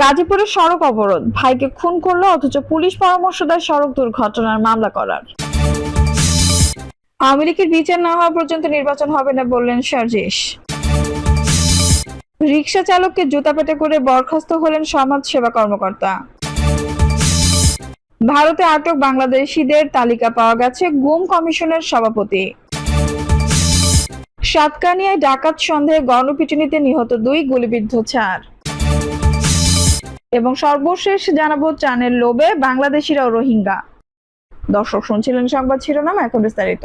গাজীপুরে সড়ক অবরোধ। ভাইকে খুন করল, অথচ পুলিশ পরামর্শ দেয় সড়ক দুর্ঘটনার মামলা করার। আওয়ামী লীগের বিচার না হওয়া পর্যন্ত নির্বাচন হবে না বললেন সার্জিস। রিক্সা চালককে জুতা পেটে করে বরখাস্ত হলেন সমাজ সেবা কর্মকর্তা। ভারতে আটক বাংলাদেশিদের তালিকা পাওয়া গেছে গুম কমিশনের সভাপতি। সাতকানিয়ায় ডাকাত সন্দেহে গণপিটুনিতে নিহত দুই গুলিবিদ্ধ চার এবং সর্বশেষ জানাব চানের লোভে বাংলাদেশিরাও রোহিঙ্গা। দর্শক শুনছিলেন সংবাদ শিরোনাম, এখন বিস্তারিত।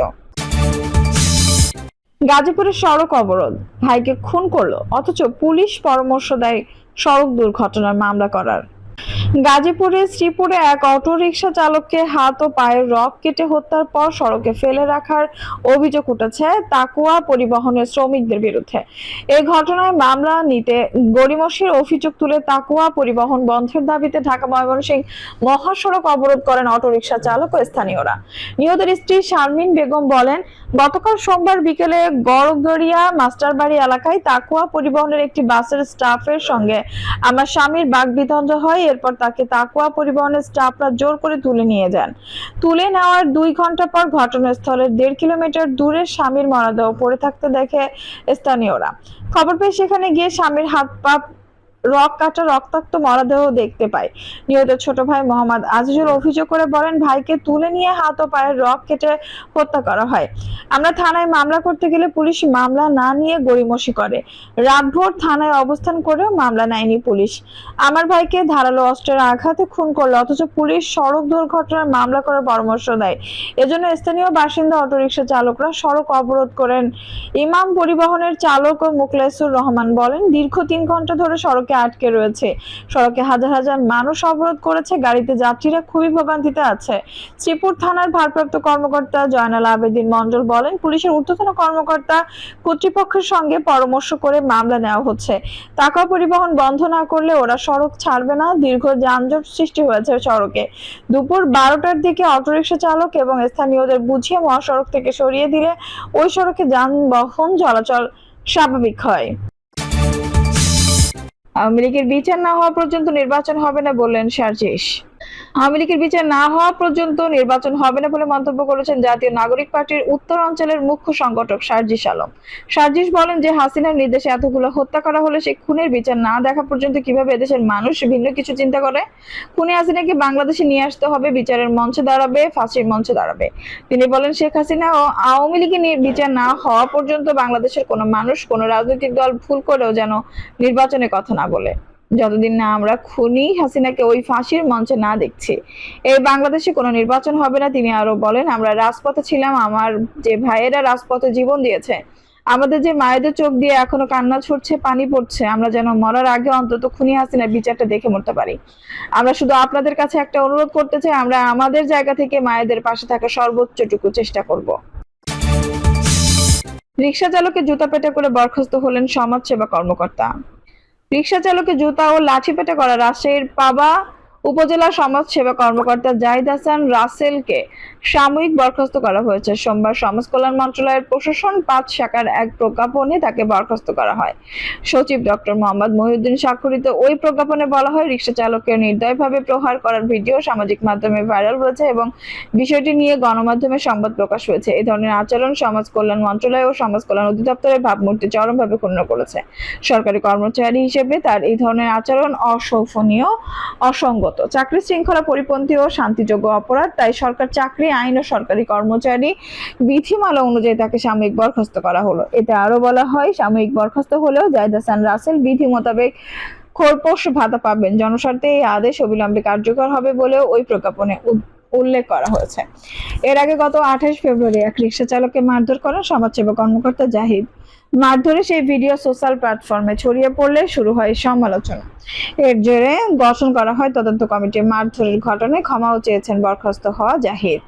গাজীপুরের সড়ক অবরোধ। ভাইকে খুন করল, অথচ পুলিশ পরামর্শ দেয় সড়ক দুর্ঘটনার মামলা করার। গাজীপুরের শ্রীপুরে এক অটো রিকশা চালককে হাত ও পায়ের রক কেটে হত্যার পর সড়কে ফেলে রাখার অভিযোগ উঠেছে তাকুয়া পরিবহনের শ্রমিকদের বিরুদ্ধে। এই ঘটনায় মামলা নিতে গড়িমসির অভিযোগ তুলে তাকুয়া পরিবহন বন্ধের দাবিতে ঢাকা ময়মনসিংহ মহাসড়ক অবরোধ করেন অটোরিকশা চালক ও স্থানীয়রা। নিহতের স্ত্রী শারমিন বেগম বলেন, গতকাল সোমবার বিকেলে গড়গড়িয়া মাস্টারবাড়ি এলাকায় তাকুয়া পরিবহনের একটি বাসের স্টাফের সঙ্গে আমার স্বামীর বাগবিতন্ড হয়, এরপর তাকে তাকুয়া পরিবহনের স্টাফরা জোর করে তুলে নিয়ে যান। তুলে নেওয়ার দুই ঘণ্টা পর ঘটনাস্থলের দেড় কিলোমিটার দূরে স্বামীর মরদেহ পড়ে থাকতে দেখে স্থানীয়রা। খবর পেয়ে সেখানে গিয়ে স্বামীর হাত পা রক কাটা রক্তাক্ত মরদেহ দেখতে পায়। নিহত ছোট ভাই মোহাম্মদ আজিজুল অভিযোগ করে বলেন, ভাইকে তুলে নিয়ে হাত ও পায়ের রক কেটে হত্যা করা হয়। আমরা থানায় মামলা করতে গেলে পুলিশ মামলা না নিয়ে গড়িমসি করে। রাতভর থানায় অবস্থান করেও মামলা নেয়নি পুলিশ। আমার ভাইকে ধারালো অস্ত্রের আঘাতে খুন করল, অথচ পুলিশ সড়ক দুর্ঘটনার মামলা করার পরামর্শ দেয়। এজন্য স্থানীয় বাসিন্দা অটোরিকশা চালকরা সড়ক অবরোধ করেন। ইমাম পরিবহনের চালক ও মুকলেসুর রহমান বলেন, দীর্ঘ তিন ঘণ্টা ধরে সড়কে আটকে রয়েছে। সড়কে হাজার হাজার মানুষ অবরোধ করেছে। গাড়িতে যাত্রীরা খুবই ভোগান্তিতে আছে। শ্রীপুর থানার ভারপ্রাপ্ত কর্মকর্তা জয়নাল আবেদিন মন্ডল বলেন, পুলিশের ঊর্ধ্বতন কর্মকর্তা কর্তৃপক্ষের সঙ্গে পরামর্শ করে মামলা নেওয়া হচ্ছে। টাকা পরিবহন বন্ধ না করলে ওরা সড়ক ছাড়বে না। দীর্ঘ যানজট সৃষ্টি হয়েছে সড়কে। দুপুর বারোটার দিকে অটোরিকশা চালক এবং স্থানীয়দের বুঝিয়ে মহাসড়ক থেকে সরিয়ে দিলে ওই সড়কে যানবাহন চলাচল স্বাভাবিক হয়। আওয়ামী লীগের বিচার না হওয়া পর্যন্ত নির্বাচন হবে না বললেন সার্জিস। আওয়ামী লীগের বিচার না হওয়া পর্যন্ত নির্বাচন হবে না বলে মন্তব্য করেছেন জাতীয় নাগরিক পার্টির উত্তর অঞ্চলের মুখ্য সংগঠক সার্জিস আলম। সার্জিস বলেন যে হাসিনার নির্দেশে এতগুলো হত্যা করা হলে সেই খুনের বিচার না দেখা পর্যন্ত কীভাবে এদেশের মানুষ ভিন্ন কিছু চিন্তা করে? খুনি হাসিনাকে বাংলাদেশে নিয়ে আসতে হবে, বিচারের মঞ্চে দাঁড়াবে, ফাঁসির মঞ্চে দাঁড়াবে। তিনি বলেন, শেখ হাসিনা ও আওয়ামী লীগের বিচার না হওয়া পর্যন্ত বাংলাদেশের কোনো মানুষ, কোনো রাজনৈতিক দল ভুল করেও যেন নির্বাচনের কথা না বলে। যতদিন না আমরা খুনি, হাসিনাকে ওই ফাঁসির মঞ্চে না দেখছি। এই বাংলাদেশে কোনো নির্বাচন হবে না, তিনি আরও বলেন, আমরা রাজপথে ছিলাম, আমার যে ভাইয়েরা রাজপথে জীবন দিয়েছে, আমাদের যে মায়েদের চোখ দিয়ে এখনও কান্না ছুটছে, পানি পড়ছে, আমরা যেন মরার আগে অন্তত খুনি হাসিনার বিচারটা দেখে মরতে পারি। আমরা শুধু আপনাদের কাছে একটা অনুরোধ করতে চাই, আমরা আমাদের জায়গা থেকে মায়েদের পাশে থাকা সর্বোচ্চটুকু চেষ্টা করব। রিক্সা চালকের জুতা পেটা করে বরখাস্ত হলেন সমাজসেবা কর্মকর্তা। রিক্সা চালকের জুতা ও লাঠি পেটা করা রাজশাহীর পাবা উপজেলা সমাজ সেবা কর্মকর্তা জাহিদ হাসান রাসেলকে সাময়িক বরখাস্ত করা হয়েছে। সোমবার সমাজ কল্যাণ মন্ত্রণালয়ের প্রশাসন পাঁচ শাখার এক প্রজ্ঞাপনে তাকে বরখাস্ত করা হয়। সচিব ডক্টর মোহাম্মদ মহিউদ্দিন স্বাক্ষরিত ওই প্রজ্ঞাপনে বলা হয়, রিক্সা চালককে নির্দয়ভাবে প্রহার করার ভিডিও সামাজিক মাধ্যমে ভাইরাল হয়েছে এবং বিষয়টি নিয়ে গণমাধ্যমে সংবাদ প্রকাশ হয়েছে। এই ধরনের আচরণ সমাজ কল্যাণ মন্ত্রণালয় ও সমাজ কল্যাণ অধিদপ্তরের ভাবমূর্তি চরমভাবে ক্ষুণ্ণ করেছে। সরকারি কর্মচারী হিসেবে তার এই ধরনের আচরণ অশোভনীয়, অসঙ্গত। চাকরি শৃঙ্খলা পরিপন্থী ও শান্তিযোগ্য অপরাধ, তাই সরকার চাকরি, আইন ও সরকারি কর্মচারী বিধিমালা অনুযায়ী তাকে সাময়িক বরখাস্ত করা হলো। এতে আরও বলা হয়, সাময়িক বরখাস্ত হলেও জায়দ হাসান রাসেল বিধি মোতাবেক খোরপোষ ভাতা পাবেন। জনস্বার্থে এই আদেশ অবিলম্বে কার্যকর হবে বলেও ওই প্রজ্ঞাপনে উল্লেখ করা হয়েছে। এর আগে গত আঠাশ ফেব্রুয়ারি এক রিক্সা চালককে মারধর করেন সমাজসেবা কর্মকর্তা জাহিদ। মারধরে সেই ভিডিও সোশ্যাল প্ল্যাটফর্মে ছড়িয়ে পড়লে শুরু হয় সমালোচনা। এর জেরে গঠন করা হয় তদন্ত কমিটি মারধরের ঘটনায় ক্ষমাও চেয়েছেন বরখাস্ত হওয়া জাহিদ।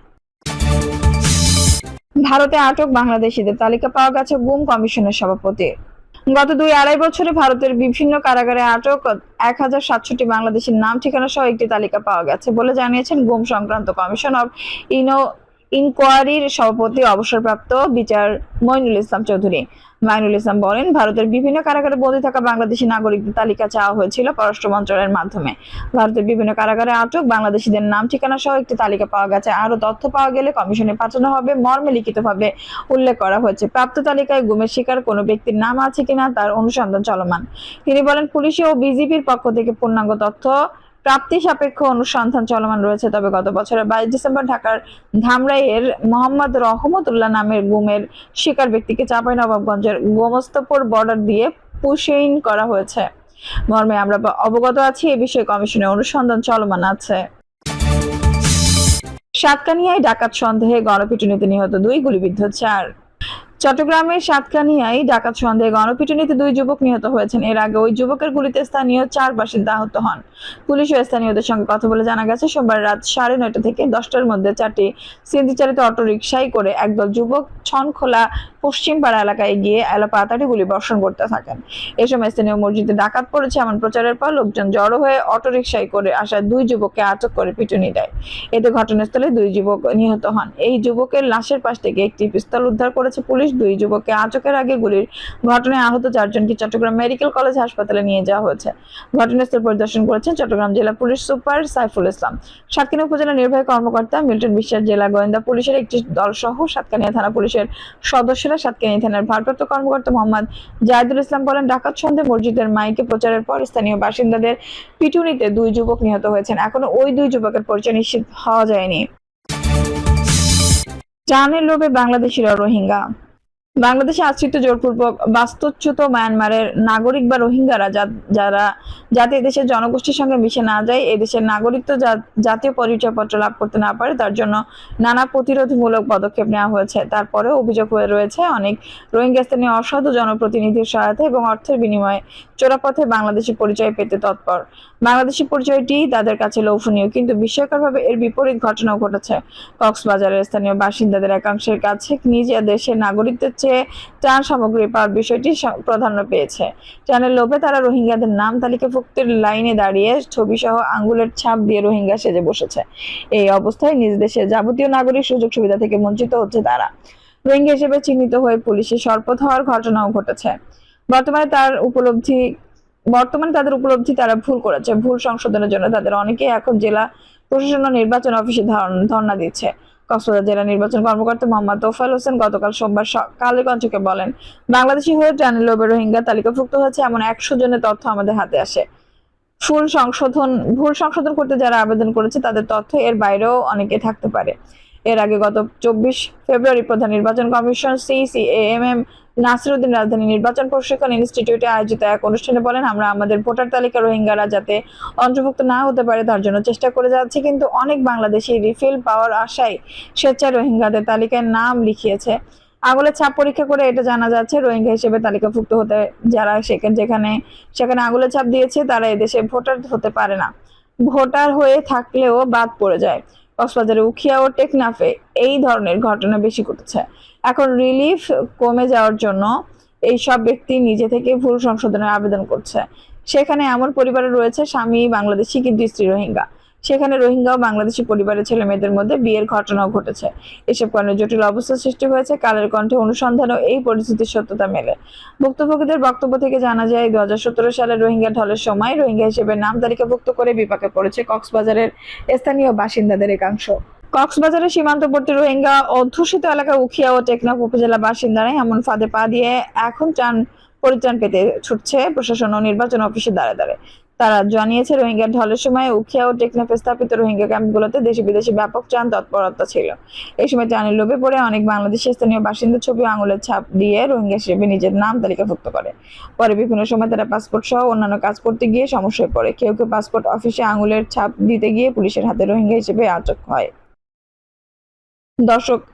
ভারতে আটক বাংলাদেশিদের তালিকা পাওয়া গেছে গুম কমিশনের সভাপতি। গত দুই আড়াই বছরে ভারতের বিভিন্ন কারাগারে আটক এক হাজার সাতষট্টি বাংলাদেশের নাম, ঠিকানা সহ একটি তালিকা পাওয়া গেছে বলে জানিয়েছেন গুম সংক্রান্ত কমিশন অব ইনো ইনকোয়ারির সভাপতি অবসরপ্রাপ্ত বিচার মইনুল ইসলাম চৌধুরী। মাইনুল ইসলাম বলেন, ভারতের বিভিন্ন কারাগারে বন্দী থাকা বাংলাদেশি নাগরিকদের তালিকা চাওয়া হয়েছিল পররাষ্ট্র মন্ত্রণালয়ের মাধ্যমে। ভারতের বিভিন্ন কারাগারে আটক বাংলাদেশিদের নাম, ঠিকানা সহ একটি তালিকা পাওয়া গেছে। আরও তথ্য পাওয়া গেলে কমিশনে পাঠানো হবে, মর্মে লিখিতভাবে উল্লেখ করা হয়েছে। প্রাপ্ত তালিকায় গুমের শিকার কোনো ব্যক্তির নাম আছে কিনা তার অনুসন্ধান চলমান। তিনি বলেন, পুলিশ ও বিজিবির পক্ষ থেকে পূর্ণাঙ্গ তথ্য প্রাপ্তি সাপেক্ষ অনুসন্ধান চলমান রয়েছে, তবে গত বছরের বাইশ ডিসেম্বর ঢাকার ধামরাইয়ের মোহাম্মদ রহমতুল্লাহ নামের গুমের শিকার ব্যক্তিকে চাঁপাইনবাবগঞ্জের গোমস্তপুর বর্ডার দিয়ে পুশেইন করা হয়েছে। মর্মে আমরা অবগত আছি, এ বিষয়ে কমিশনের অনুসন্ধান চলমান আছে। সাতকানিয়ায় ডাকাত সন্দেহে গণপিটুনিতে নিহত দুই গুলিবিদ্ধ, চার চট্টগ্রামের সাতকানিয়ায় ডাকাত সন্দেহে গণপিটুনিতে দুই যুবক নিহত হয়েছেন। এর আগে ওই যুবকের গুলিতে স্থানীয় চার বাসিন্দা আহত হন। পুলিশ ও স্থানীয়দের সঙ্গে কথা বলে জানা গেছে, সোমবার রাত সাড়ে নয়টা থেকে দশটার মধ্যে চারটি সিএনজি চালিত অটো রিকশায় করে একদল যুবক ছনখোলা পশ্চিমপাড়া এলাকায় গিয়ে এলাপাতাড়ি গুলি বর্ষণ করতে থাকেন। এ সময় স্থানীয় মসজিদে ডাকাত পড়েছে এমন প্রচারের পর লোকজন জড়ো হয়ে অটো রিকশায় করে আসা দুই যুবককে আটক করে পিটুনি দেয়। এতে ঘটনাস্থলে দুই যুবক নিহত হন। এই যুবকের লাশের পাশ থেকে একটি পিস্তল উদ্ধার করেছে পুলিশ। দুই যুবককে আটকের আগে গুলির ঘটনায় আহত চারজনকে চট্টগ্রাম মেডিকেল কলেজ হাসপাতালে নিয়ে যাওয়া হয়েছে। ঘটনাস্থল পরিদর্শন করেছেন চট্টগ্রাম জেলা পুলিশ সুপার সাইফুল ইসলাম। সাতকানিয়া উপজেলা নির্বাহী কর্মকর্তা মিল্টন বিশ্বাস জেলা গোয়েন্দা পুলিশের একটি দল সহ সাতকানিয়া থানা পুলিশের সদস্যরা সাতকানিয়া থানার ভারপ্রাপ্ত কর্মকর্তা মোহাম্মদ জাহিদুল ইসলাম বলেন, ডাকাত সন্ধ্যে মসজিদের মাইকে প্রচারের পর স্থানীয় বাসিন্দাদের পিটুনিতে দুই যুবক নিহত হয়েছেন। এখনও ওই দুই যুবকের পরিচয় নিশ্চিত হওয়া যায়নি। জানের লোভে বাংলাদেশিরা রোহিঙ্গা। বাংলাদেশে আশ্রিত জোরপূর্বক বাস্তুচ্যুত মায়ানমারের নাগরিক বা রোহিঙ্গারা যারা যাতে এদেশের জনগোষ্ঠীর সঙ্গে মিশে না যায়, এদেশের নাগরিকত্ব জাতীয় পরিচয়পত্র লাভ করতে না পারে, তার জন্য নানা প্রতিরোধমূলক পদক্ষেপ নেওয়া হয়েছে। তারপরে অভিযোগ হয়ে রয়েছে, অনেক রোহিঙ্গা স্থানীয় অসাধু জনপ্রতিনিধির সহায়তা এবং অর্থের বিনিময়ে চোরাপথে বাংলাদেশি পরিচয় পেতে তৎপর। বাংলাদেশি পরিচয়টি তাদের কাছে লোভনীয়, কিন্তু বিস্ময়করভাবে এর বিপরীত ঘটনাও ঘটেছে। কক্সবাজারের স্থানীয় বাসিন্দাদের একাংশের কাছে নিজ দেশের নাগরিকদের চেয়ে ত্রাণ সামগ্রী পাওয়ার বিষয়টি প্রাধান্য পেয়েছে। ত্রাণের লোভে তারা রোহিঙ্গাদের নাম তালিকাভুক্তির লাইনে দাঁড়িয়ে ছবি সহ আঙ্গুলের ছাপ দিয়ে রোহিঙ্গা সেজে বসেছে। এই অবস্থায় নিজ দেশের যাবতীয় নাগরিক সুযোগ সুবিধা থেকে বঞ্চিত হচ্ছে তারা। রোহিঙ্গা হিসেবে চিহ্নিত হয়ে পুলিশে সরপত হওয়ার ঘটনাও ঘটেছে। বর্তমানে তার উপলব্ধি বর্তমানে তাদের উপলব্ধি তারা ভুল করেছে। ভুল সংশোধনের জন্য তাদের অনেকেই এখন জেলা প্রশাসন নির্বাচন অফিসে ধর্ণা দিচ্ছে। কক্সবাজার জেলা নির্বাচন কর্মকর্তা মোহাম্মদ তোফাল হোসেন গতকাল সোমবার কালীগঞ্জকে বলেন, বাংলাদেশি হয়ে ট্রানেল লোবে রোহিঙ্গা তালিকাভুক্ত হয়েছে, এমন একশো জনের তথ্য আমাদের হাতে আসে। ফুল সংশোধন, ভুল সংশোধন করতে যারা আবেদন করেছে তাদের তথ্য এর বাইরেও অনেকে থাকতে পারে। এর আগে গত চব্বিশ ফেব্রুয়ারি প্রধান নির্বাচন commission CC M M Nasiruddin রাজধানী নির্বাচন প্রশিক্ষণ ইনস্টিটিউটে আয়োজিত এক অনুষ্ঠানে বলেন, আমরা আমাদের ভোটার তালিকা রোহিঙ্গারা যাতে অন্তর্ভুক্ত না হতে পারে তার জন্য চেষ্টা করে যাচ্ছি, কিন্তু অনেক বাংলাদেশি রিফিল পাওয়ার আশায় স্বেচ্ছায় রোহিঙ্গাদের তালিকায় নাম লিখিয়েছে। আঙুলের ছাপ পরীক্ষা করে এটা জানা যাচ্ছে, রোহিঙ্গা হিসেবে তালিকাভুক্ত হতে যারা সেখানে, যেখানে, সেখানে আঙুলের ছাপ দিয়েছে, তারা এদেশে ভোটার হতে পারে না। ভোটার হয়ে থাকলেও বাদ পড়ে যায়। কক্সবাজারে উখিয়া ও টেকনাফে এই ধরনের ঘটনা বেশি ঘটেছে। এখন রিলিফ কমে যাওয়ার জন্য এই সব ব্যক্তি নিজে থেকে ভুল সংশোধনের আবেদন করছে। সেখানে এমন পরিবারে রয়েছে স্বামী বাংলাদেশি, কিন্তু স্ত্রী রোহিঙ্গা। সেখানে রোহিঙ্গা ও বাংলাদেশি পরিবারের ছেলে মেয়েদের মধ্যে বিয়ের ঘটনাও ঘটেছে। এসব কারণে জটিল অবস্থা সৃষ্টি হয়েছে, কালের কণ্ঠে অনুসন্ধানও এই পরিস্থিতির সত্যতা মেলে। ভুক্তভোগীদের বক্তব্য থেকে জানা যায় দু হাজার সতেরো সালে রোহিঙ্গা ঢলের সময় রোহিঙ্গা হিসেবে নাম তালিকাভুক্ত করে বিপাকে পড়েছে কক্সবাজারের স্থানীয় বাসিন্দাদের একাংশ। কক্সবাজারের সীমান্তবর্তী রোহিঙ্গা অধ্যুষিত এলাকা উখিয়া ও টেকনাফ উপজেলা বাসিন্দারা এমন ফাঁদে পা দিয়ে এখন চান পরিত্রাণ পেতে ছুটছে প্রশাসন ও নির্বাচন অফিসে দাঁড়ে দাঁড়ে তারা জানিয়েছে, রোহিঙ্গার ঢলের সময় উখিয়া ও টেকনাফে স্থাপিত রোহিঙ্গা ক্যাম্পগুলোতে দেশি বিদেশি ব্যাপক ত্রাণ তৎপরতা ছিল। এই সময় ত্রাণের লোভে পড়ে অনেক বাংলাদেশি স্থানীয় বাসিন্দা ছবি আঙুলের ছাপ দিয়ে রোহিঙ্গা হিসেবে নিজের নাম তালিকাভুক্ত করে। পরে বিভিন্ন সময় তারা পাসপোর্ট সহ অন্যান্য কাজ করতে গিয়ে সমস্যায় পড়ে। কেউ কেউ পাসপোর্ট অফিসে আঙুলের ছাপ দিতে গিয়ে পুলিশের হাতে রোহিঙ্গা হিসেবে আটক হয়। দর্শক